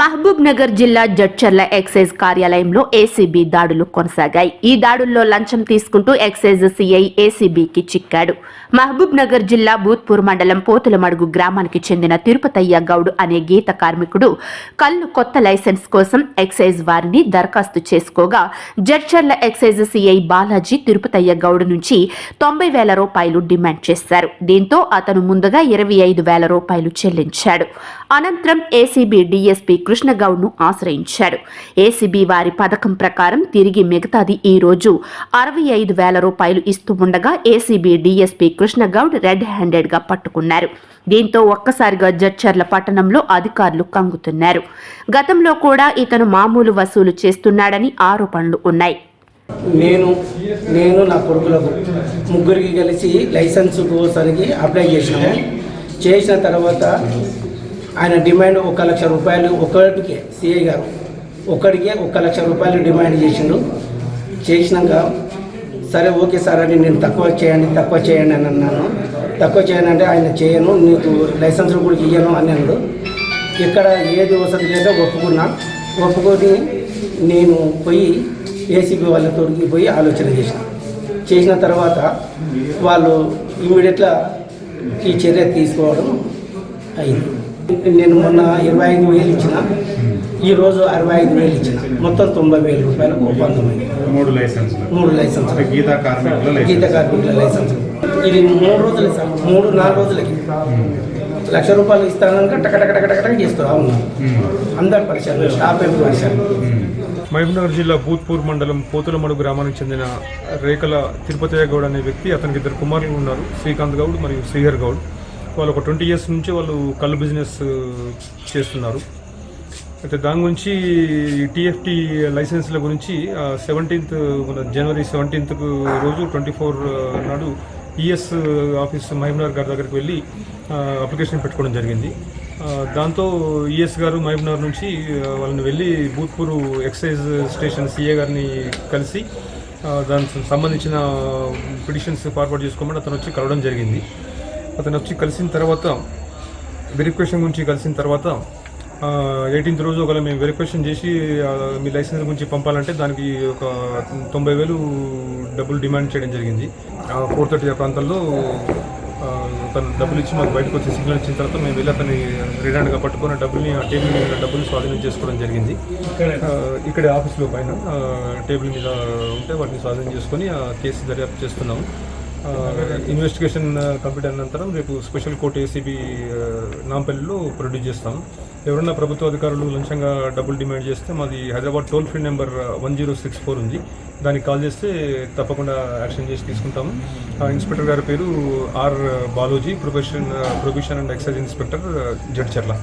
మహబూబ్ నగర్ జిల్లా జడ్చర్ల ఎక్సైజ్ కార్యాలయంలో ఏసీబీ దాడులు కొనసాగాయి. ఈ దాడుల్లో లంచం తీసుకుంటూ ఎక్సైజ్ సీఐ ఏసీబీకి చిక్కాడు. మహబూబ్ నగర్ జిల్లా భూత్పూర్ మండలం పోతులమడుగు గ్రామానికి చెందిన తిరుపతయ్య గౌడ్ అనే గీత కార్మికుడు కల్లు కొత్త లైసెన్స్ కోసం ఎక్సైజ్ వారిని దరఖాస్తు చేసుకోగా జడ్చర్ల ఎక్సైజ్ సీఐ బాలాజీ తిరుపతయ్య గౌడ్ నుంచి తొంభై వేల రూపాయలు డిమాండ్ చేశారు. దీంతో అతను ముందుగా ఇరవై ఐదు వేల రూపాయలు చెల్లించాడు. అనంతరం ఏసీబీ డీఎస్పీ కృష్ణగౌడ్ను ఆశ్రయించాడు ఏసీబీ వారి పథకం ప్రకారం తిరిగి మిగతాది ఈ రోజు అరవై ఐదు వేల రూపాయలు ఇస్తూ ఉండగా ఏసీబీ డీఎస్పీ కృష్ణగౌడ్ రెడ్ హ్యాండెడ్గా పట్టుకున్నారు. దీంతో ఒక్కసారిగా జడ్చర్ల పట్టణంలో అధికారులు కంగుతున్నారు. గతంలో కూడా ఇతను మామూలు వసూలు చేస్తున్నాడని ఆరోపణలు ఉన్నాయి. నేను నేను నా కొడుకులకు ముగ్గురికి కలిసి లైసెన్స్ కోసానికి అప్లై చేసినాము. చేసిన తర్వాత ఆయన డిమాండ్ ఒక లక్ష రూపాయలు ఒకటికే సిఐ గారు. ఒకటికే ఒక లక్ష రూపాయలు డిమాండ్ చేసిండు. చేసినాక సరే ఓకే సార్ అని నేను తక్కువ చేయండి తక్కువ చేయండి అని అన్నాను. తక్కువ చేయండి అంటే ఆయన చేయను నీకు లైసెన్స్ కూడా ఇయ్యను అని అన్నాడు. ఇక్కడ ఏది వసతి లేదో ఒప్పుకున్నా. ఒప్పుకొని నేను పోయి ఏసీబీ వాళ్ళతో పోయి ఆలోచన చేసిన. చేసిన తర్వాత వాళ్ళు ఇమ్మీడియట్గా ఈ చర్య తీసుకోవడం అయింది. నేను మొన్న ఇరవై ఐదు వేలు ఇచ్చిన. ఈరోజు అరవై ఐదు వేలు ఇచ్చిన. మొత్తం తొంభై వేల రూపాయలకు ఒప్పందం మూడు లైసెన్స్ మూడు లైసెన్స్ గీతా కార్మికుల గీత లైసెన్స్ కార్మికుల లైసెన్స్ ఇది మూడు రోజులు సార్ మూడు నాలుగు రోజులకి. లక్ష రూపాయలు ఇస్తానక టక టక టక టక టక చేస్తారు అవును. అందరు పరిచయాలు స్టాఫ్ పరిచయాలు మహబూబ్నగర్ జిల్లా భూత్పూర్ మండలం పోతులమడు గ్రామానికి చెందిన రేకల తిరుపతయ్య గౌడ్ అనే వ్యక్తి అతనికి ఇద్దరు కుమారులు ఉన్నారు. శ్రీకాంత్ గౌడ్ మరియు శ్రీహర్ గౌడ్. వాళ్ళు ఒక ట్వంటీ ఇయర్స్ నుంచి వాళ్ళు కళ్ళు బిజినెస్ చేస్తున్నారు. అయితే దాని గురించి టీఎఫ్టీ లైసెన్స్ల గురించి సెవెంటీన్త్ మన జనవరి సెవెంటీన్త్ రోజు ట్వంటీ ఫోర్ నాడు ఈఎస్ ఆఫీస్ మహబూబ్నగర్ గారి దగ్గరికి వెళ్ళి అప్లికేషన్ పెట్టుకోవడం జరిగింది. దాంతో ఈఎస్ గారు మహబూబ్నగర్ నుంచి వాళ్ళని వెళ్ళి భూత్పూర్ ఎక్సైజ్ స్టేషన్ సిఏ గారిని కలిసి దానికి సంబంధించిన పిటిషన్స్ ఫార్వర్డ్ చేసుకోమని అతను వచ్చి కలవడం జరిగింది. అతను వచ్చి కలిసిన తర్వాత వెరిఫికేషన్ గురించి కలిసిన తర్వాత ఎయిటీన్త్ రోజు ఒకవేళ మేము వెరిఫికేషన్ చేసి మీ లైసెన్స్ గురించి పంపాలంటే దానికి ఒక తొంభై వేలు డబ్బులు డిమాండ్ చేయడం జరిగింది. ఫోర్ థర్టీ ఆ ప్రాంతాల్లో ఆ, తను డబ్బులు ఇచ్చి మాకు బయటకు వచ్చి సిగ్నల్ ఇచ్చిన తర్వాత మేము వెళ్ళి అతన్ని రిడాండ్గా పట్టుకొని ఆ డబ్బుల్ని ఆ టేబుల్ మీద డబ్బులు స్వాధీనం చేసుకోవడం జరిగింది. ఇక్కడ. ఆఫీస్లో పైన టేబుల్ మీద ఉంటే వాటిని స్వాధీనం చేసుకొని ఆ కేసు దర్యాప్తు చేస్తున్నాము. ఇన్వెస్టిగేషన్ కంప్లీట్ అయిన అనంతరం రేపు స్పెషల్ కోర్ట్ ఏసీబీ నాంపల్లిలో ప్రొడ్యూస్ చేస్తాం. ఎవరైనా ప్రభుత్వ అధికారులు లంచంగా డబ్బులు డిమాండ్ చేస్తే మాది Hyderabad toll free number one zero six four ఉంది. దానికి కాల్ చేస్తే తప్పకుండా యాక్షన్ చేసి తీసుకుంటాము. ఆ ఇన్స్పెక్టర్ గారి పేరు R Balaji profession profession and excise inspector Jadcherla